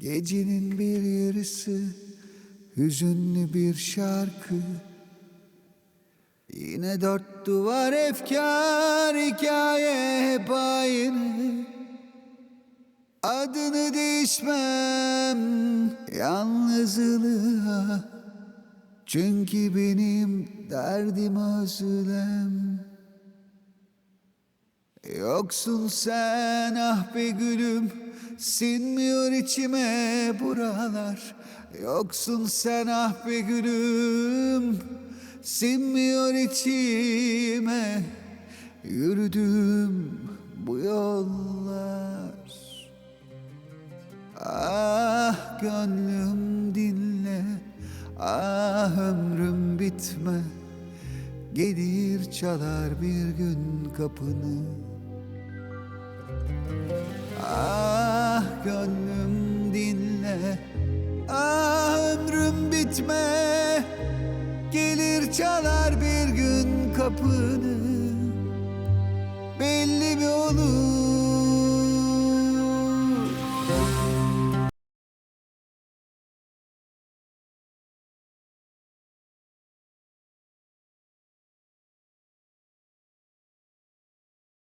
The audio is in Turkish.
Gecenin bir yarısı hüzünlü bir şarkı. Yine dört duvar efkar hikaye hep aynı. Adını değişmem yalnızlığa. Çünkü benim derdim özlem. Yoksun sen ah be gülüm Sinmiyor içime buralar. Yoksun sen ah be gülüm Sinmiyor içime Yürüdüm bu yollar. Ah gönlüm dinle Ah ömrüm bitme. Gelir çalar bir gün kapını bitme Gelir çalar bir gün kapını